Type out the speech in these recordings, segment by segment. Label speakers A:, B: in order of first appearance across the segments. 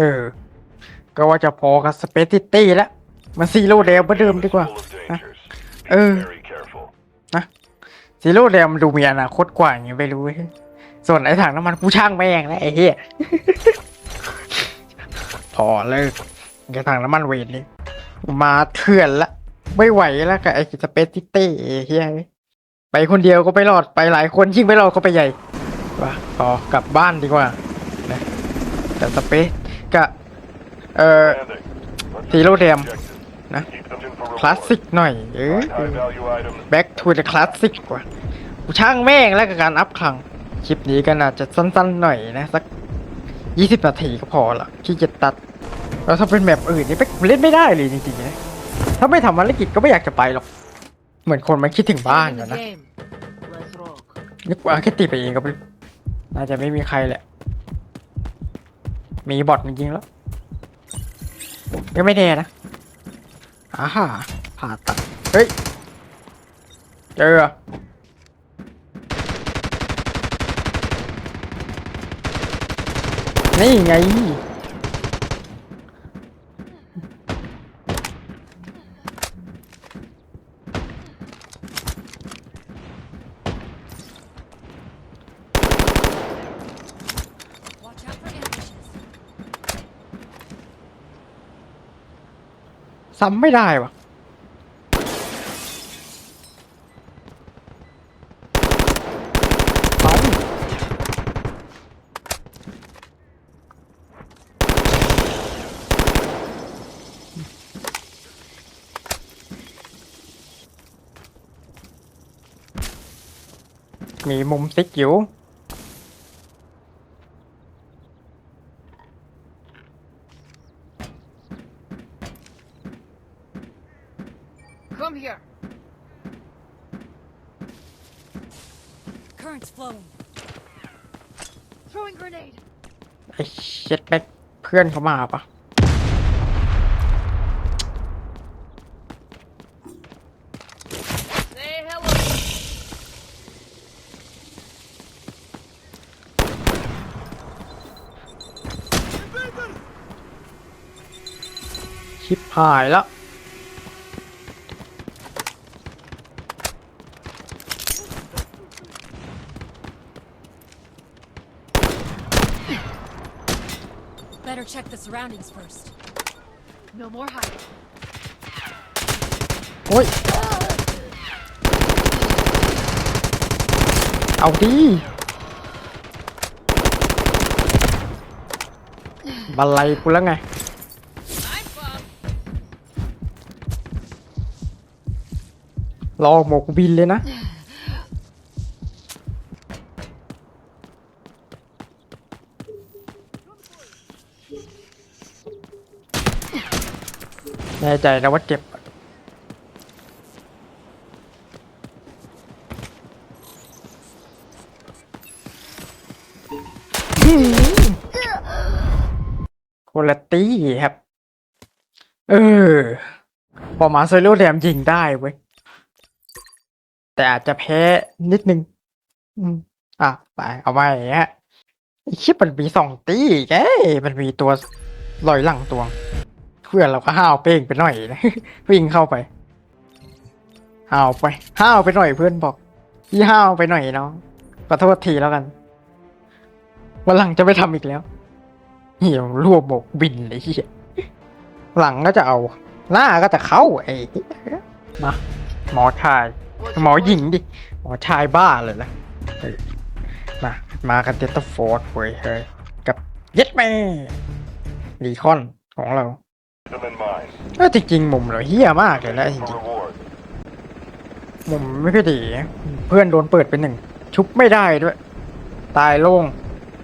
A: เออ ก็ว่าจะพอกับสเปซิตี้แล้วมาซีโร่เดลมือนเดิมดีกว่า
B: Full of
A: Huh?
B: dangers. Be
A: Uh.
B: very careful.
A: ซีโร่เดลมันดูมีอนาคตกว่าอย่างเงี้ยไม่รู้ส่วนไอ้ถังน้ำมันกูช่างแม่งแล้วไอ้เหี้ยพอเลิกไอ้ถังน้ำมันเวทนี่มาเถื่อนละไม่ไหวแล้วกับไอ้สเปซิตี้ไอ้เหี้ยไปคนเดียวก็ไม่รอดไปหลายคนยิ่งไม่รอดก็ไปใหญ่ว่ะพอกลับบ้านดีกว่านะแต่สเปซ กับเอ่อ
B: Landing. Let's
A: Zero
B: secure
A: dam.
B: objectives.
A: Nah.
B: Keep them for
A: คลาส
B: reward.
A: สิกหน่อยเออ
B: Find high value items.
A: back to the classic กว่ากูช่างแม่งแล้วกับการอัพคลัง คลิปนี้ก็น่าจะสั้นๆหน่อยนะ สักยี่สิบนาทีก็พอละที่จะตัด แล้วถ้าเป็นแบบอื่นนี่ไปเล่นไม่ได้เลยจริงๆนะ ถ้าไม่ทำภารกิจก็ไม่อยากจะไปหรอก เหมือนคนมันคิดถึงบ้าน
C: In
A: อะ
C: the
A: นะ
C: game. Let's rock.
A: นึกว่าแค่ตีไปเองก็ไม่น่าจะไม่มีใครแหละ มีบอทจริงๆแล้วก็ไม่แน่นะอาฮ่าผ่าตัด เฮ้ย เจอเหรอนี่ไง ซ้ำไม่ได้วะเอามีมุมซิกอยู่ เช็ดแบ็คเพื่อนเขามาปะ
C: Say hello.
A: ชิปหายแล้ว
D: check the surroundings first.
C: No more hiding.
A: โอ้ย เอาดีบันไลกูแล้วไง
C: I'm fun.
A: รอหมกบินเลยนะ แน่ใจนะว่าเจ็บ คุณตี้ครับ เออ พอมาโซโล่แดมยิงได้เว้ย แต่อาจจะแพ้นิดนึง อืม อะ ไป เอาไปอย่างเงี้ยไอ้ชิปมันมีสองตีแกมันมีตัวลอยหลังตัว เพื่อนเราก็ห้าวเป้งไปหน่อยนะวิ่งเข้าไปห้าวไปห้าวไปหน่อยเพื่อนบอกยี่ห้าวไปหน่อยน้องขอโทษทีแล้วกันวันหลังจะไม่ทำอีกแล้วเหี่ยวรวบโบกบินเลยเหียหลังก็จะเอา หน้าก็จะเข้าไอ้มาหมอชาย หมอหญิงดิ หมอชายบ้าเลยนะมา มากันเตตโฟร์ดเว้ยเฮ้ยกับเย็ดแม่รีคอนของเรา
B: Keep them in mind.
A: เออจริงๆมุมเราเฮี้ยมากเลยนะจ
B: For
A: ริง
B: reward.
A: ๆมุมไม่ค่อยดี เพื่อนโดนเปิดเป็นหนึ่ง ชุบไม่ได้ด้วย ตายโล่ง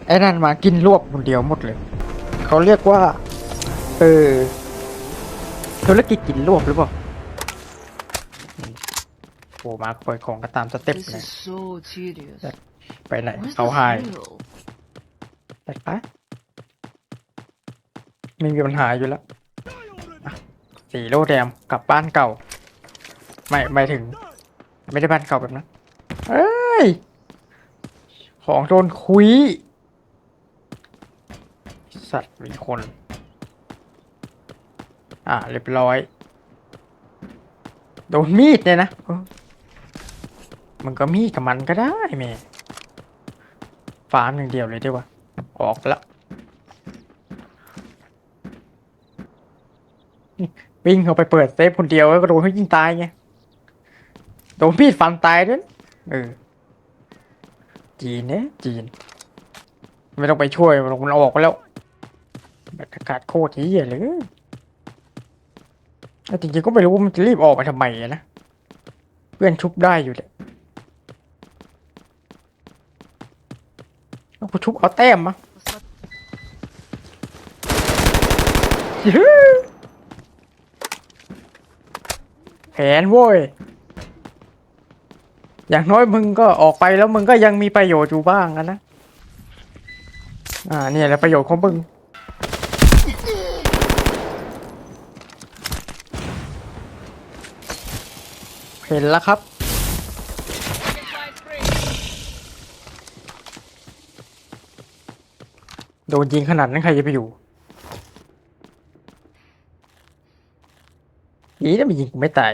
A: ไอ้นั่นมากินรวบคนเดียวหมดเลย เขาเรียกว่า เออธุรกิจกินรวบหรือเปล่าโอ้มาเปิดของก็ตามสเต็ป
C: This
A: เลย
C: is so tedious.
A: ไปไหน
C: Where's
A: เอา
C: the
A: ไฮ
C: thrill?
A: ไปไปไม่มีปัญหาอยู่แล้วอะ สีโลแดมกลับบ้านเก่า ไม่ไม่ถึง ไม่ได้บ้านเก่าแบบนั้นเอ้ย ของโดนคุย สัตว์มีคน อ่าเรียบร้อย โดนมีดเนี่ยนะมันก็มีดกับมันก็ได้แม่ฟาร์มอย่างเดียวเลยดีกว่าออกแล้ว วิ่งเข้าไปเปิดเซฟคนเดียวแล้วก็โดนเขายิงตายไงโดนมีดฟันตายด้วยเออจีนเนี่ยจีน ไม่ต้องไปช่วยมันออกแล้วบรรยากาศโคตรเหี้ยเลยแต่จริงๆก็ไม่รู้ว่ามันจะรีบออกมาทำไมนะเพื่อนชุบได้อยู่แหละแล้วกูชุบเอาแต้มมา แผนโว้ย อย่างน้อยมึงก็ออกไปแล้วมึงก็ยังมีประโยชน์อยู่บ้างนะ อ่าเนี่ยแหละประโยชน์ของมึง เห็นแล้วครับโดนยิงขนาดนั้นใครจะไปอยู่ นี่ถ้ามันยิงกูไม่ตาย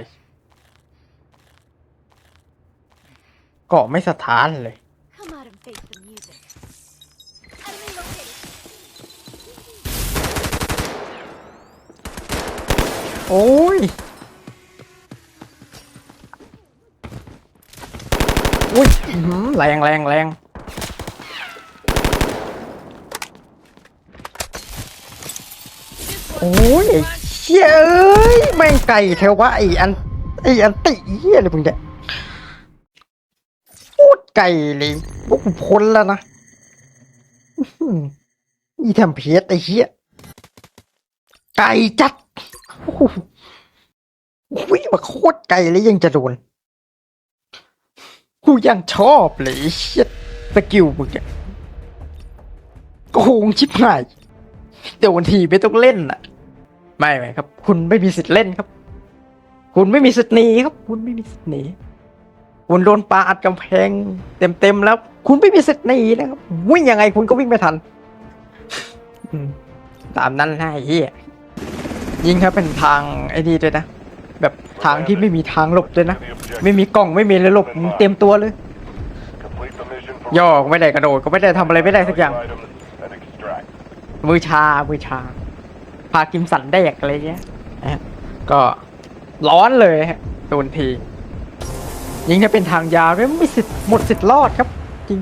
A: เกาะไม่สะท้านเลย
D: Come out and face the music. Enemy located.
A: โอ้ย อุ้ยอื้อหือแรงแรงแรงโอ้ยไอ้ เชี่ยเอ้ยแม่งไก่เทวะไออันไออันติเหี้ยอะไรพวกเนี้ยพูดไก่เลยพวกกูพ้นแล้วนะอีทำเพียไอเหี้ยไก่จัดโอ้โหวิ่งมาโคตรไกลเลยยังจะโดน กูยังชอบเลยเชี่ยสกิลมึงเนี่ยโกงชิบหายโดนทีไม่ต้องเล่นอะ ไม่ไม่ครับ คุณไม่มีสิทธิ์เล่นครับ คุณไม่มีสิทธิ์หนีครับ คุณไม่มีสิทธิ์หนีคุณโดนปลาอัดกำแพง เต็มเต็มๆแล้ว คุณไม่มีสิทธิ์หนีนะครับวิ่งยังไงคุณก็วิ่งไม่ทันตามนั้นนะไอ้เหี้ยยิงครับเป็นทางไอ้นี่ด้วยนะแบบทางที่ไม่มีทางหลบด้วยนะไม่มีกล้องไม่มีเลยหลบเตรียมตัวเลยย่อไม่ได้กระโดดก็ไม่ได้ทำอะไรไม่ได้สักอย่าง มือชา มือชา พากิมสันแดกอะไรเงี้ยนะฮะก็ร้อนเลยฮะโดนทียิงถ้าเป็นทางยาวเนี่ยไม่สิทธิ์หมดสิทธิ์รอดครับ จริง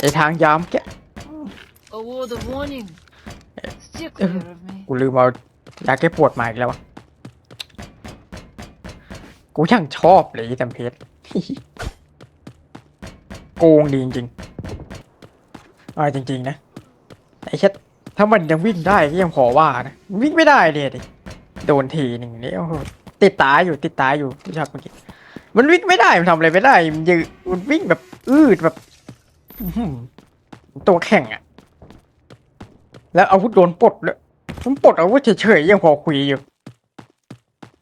A: ไอทางยาวแก
C: A word of warning. Steer
A: Uh,
C: clear of me.
A: กูลืมเอายาแก้ปวดมาอีกแล้ววะกูช่างชอบเลยแตมเพชรโกงดีจริงๆเอาจริง ๆ นะไอ้เช็ด ถ้ามันยังวิ่งได้ก็ยังพอว่านะ วิ่งไม่ได้เลยดิ โดนทีหนึ่งนี่โอ้โหติดตาอยู่ติดตาอยู่ที่ชอบเมื่อกี้มันวิ่งไม่ได้ มันทำอะไรไม่ได้ มันยืนมันวิ่งแบบ อืดแบบตัวแข็งอะแล้วอาวุธโดนปลดเลยมันปลดอาวุธเฉยๆยังพอคุยอยู่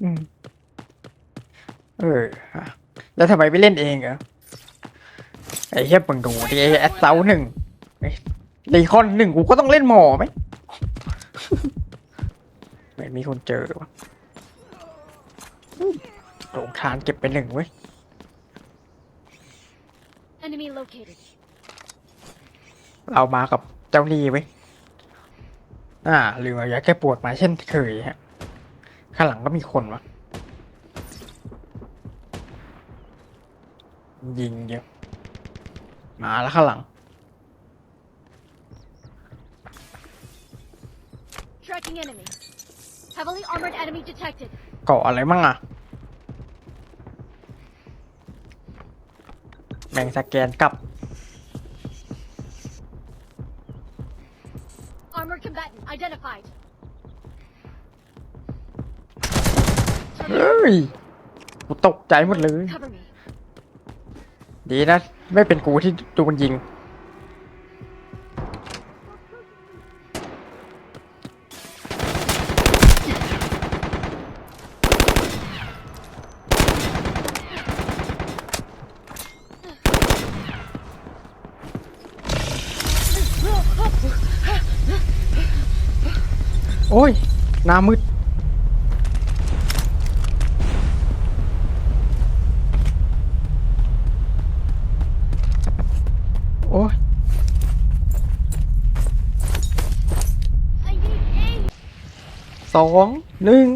A: อืมเออแล้วทำไมไม่เล่นเองเหรอไอ้เหี้ยมึงดูดิไอ้แอดเซาหนึ่ง ไอ้ลีคอนหนึ่งกูก็ต้องเล่นหมอไหมไม่มีคนเจอวะโรงทานเก็บไปหนึ่งเว้ย
D: Enemy located.
A: เรามากับเจ้าหนี้เว้ย อ่าลืมเอายาแก้ปวดมาเช่นเคยฮะ ข้างหลังก็มีคนวะ ยิงเยอะ มาแล้วข้างหลัง
D: Tracking enemy. Heavily armored enemy detected.
A: เกาะอะไรมั่งอะแบ่งสแกนกลับ
D: Armored combatant identified.
A: เฮ้ยกูตกใจหมดเลย
D: Cover me.
A: ดีนะ ไม่เป็นกูที่โดนยิง โอ้ยหน้ามืดโอ้ยสองหนึ่ง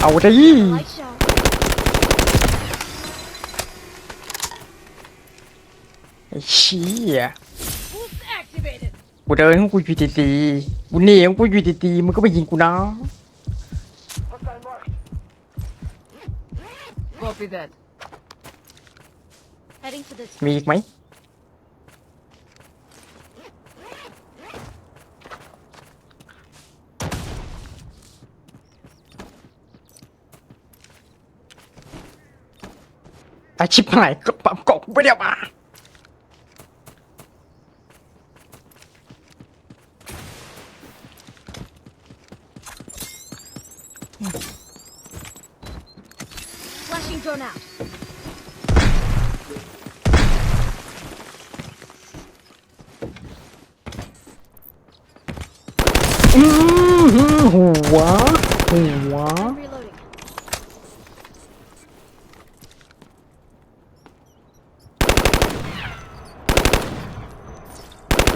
A: เอาดิไอ้ชี่ะ กูเดินของกูอยู่ดีๆกูหนีของกูอยู่ดีๆมึงก็ไปยิงกูนะ
C: Copy that.
D: Heading to this.
A: มีอีกไหม อาชิบหายก็ปั๊มกอกไม่ได้เอามา
D: Flashing drone out.
A: อือหือหัว หัว
D: I'm reloading.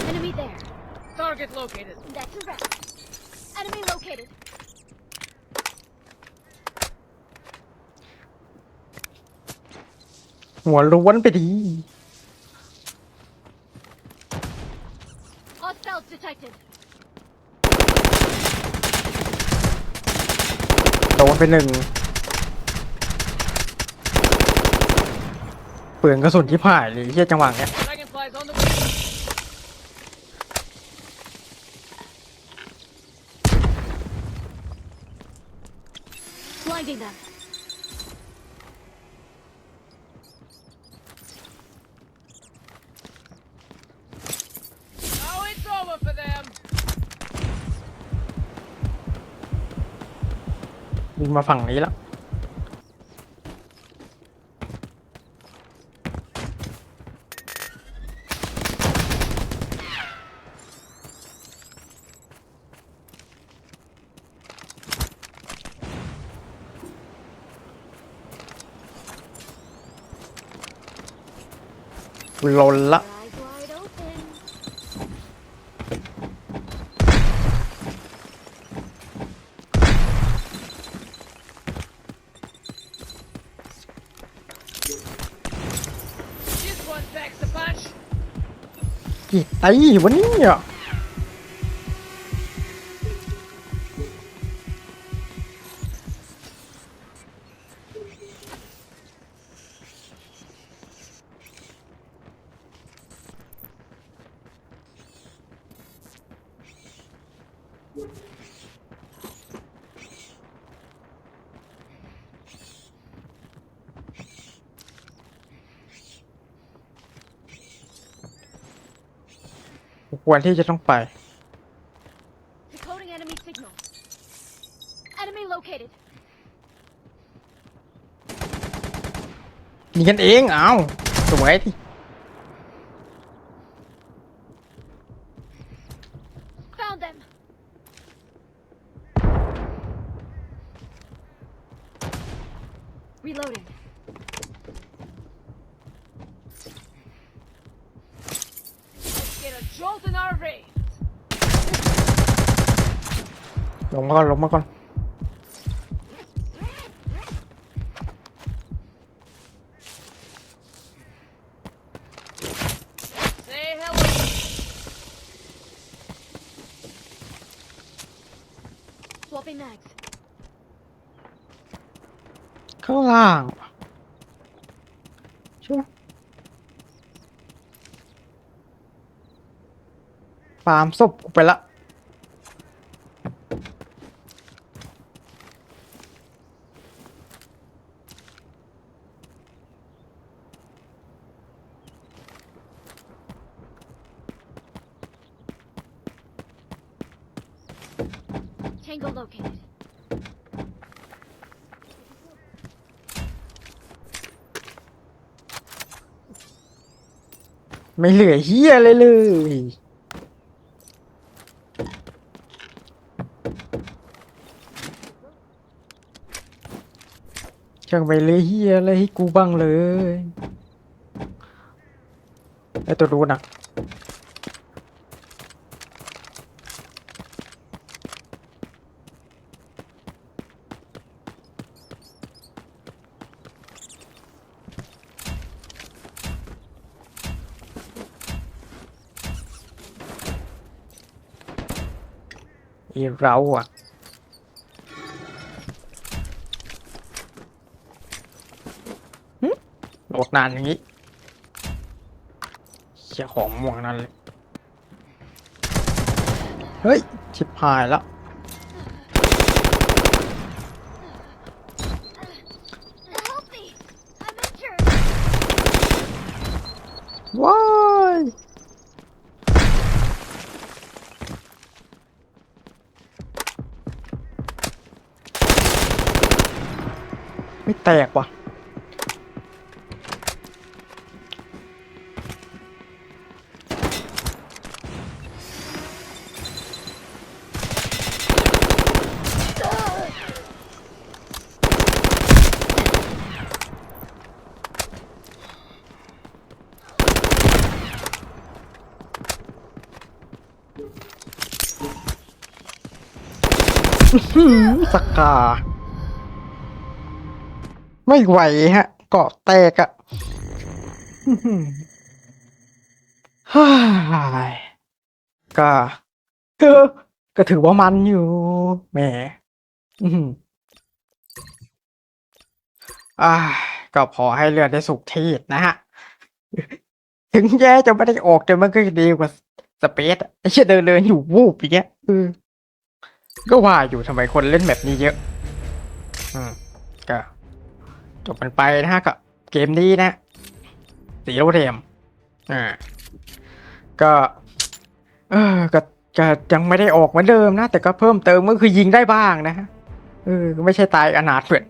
D: Enemy there.
C: Target located.
D: That's a wrap. Enemy located.
A: หัวล้วนไปดี
D: Hostiles detected.
A: โดนไปหนึ่งเปลืองกระสุนที่ผ่ายเลยเฮียจังหวะเนี้ย วิ่งมาฝั่งนี้แล้วลนละ กี่ไตวะเนี่ย ควรที่จะต้องไป
D: Decoding enemy signal. Enemy located.
A: ยิงกันเองเอาสวยที่
D: Found them. Reloading.
C: Let's get a jolt in our veins.
A: ลงมาก่อนลงมาก่อน
C: Say hello.
D: Swapping mags.
A: ข้างล่างชัว ฟาร์มศพกูไปละ
D: Tango located.
A: ไม่เหลือเฮียเลยเลย ช่างไปเลยเฮียอะไรให้กูบ้างเลยไอตัวรู้นะอีเราอะ โหลดนานอย่างนี้เชี่ยของม่วงนั่นเลย เฮ้ย ชิบหายแล้ว
D: Help me! I'm injured!
A: ว้ายไม่แตกว่ะ สกา ไม่ไหวฮะ เกาะแตกอะฮ่ายก็ก็ถือว่ามันอยู่แหมอ่า ก็พอให้เลือดได้สุกทีดนะฮะ ถึงแย่จะไม่ได้ออกแต่มันก็ดีกว่าสเปซไอ้เชี่ยเดินเดินอยู่วูบอย่างเงี้ยเออ ก็ว่าอยู่ทำไมคนเล่นแบบนี้เยอะ อืมก็จบกันไปนะฮะกับเกมนี้นะสีโรเทียมอ่าก็ เออก็ก็ยังไม่ได้ออกเหมือนเดิมนะ แต่ก็เพิ่มเติมก็คือยิงได้บ้างนะฮะเออไม่ใช่ตายอนาถเหมือน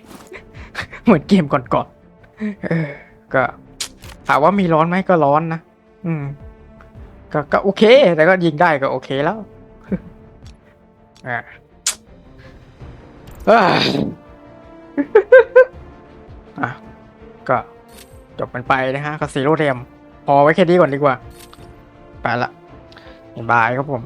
A: เหมือนเกมก่อนๆเออ ก็ถามว่ามีร้อนไหมก็ร้อนนะอืม ก็ก็โอเค แต่ก็ยิงได้ก็โอเคแล้ว อ่าเอ้ยอะก็จบกันไปนะฮะกับซีโร่เทมพอไว้แค่นี้ก่อนดีกว่า ไปละบ๊ายบายครับผม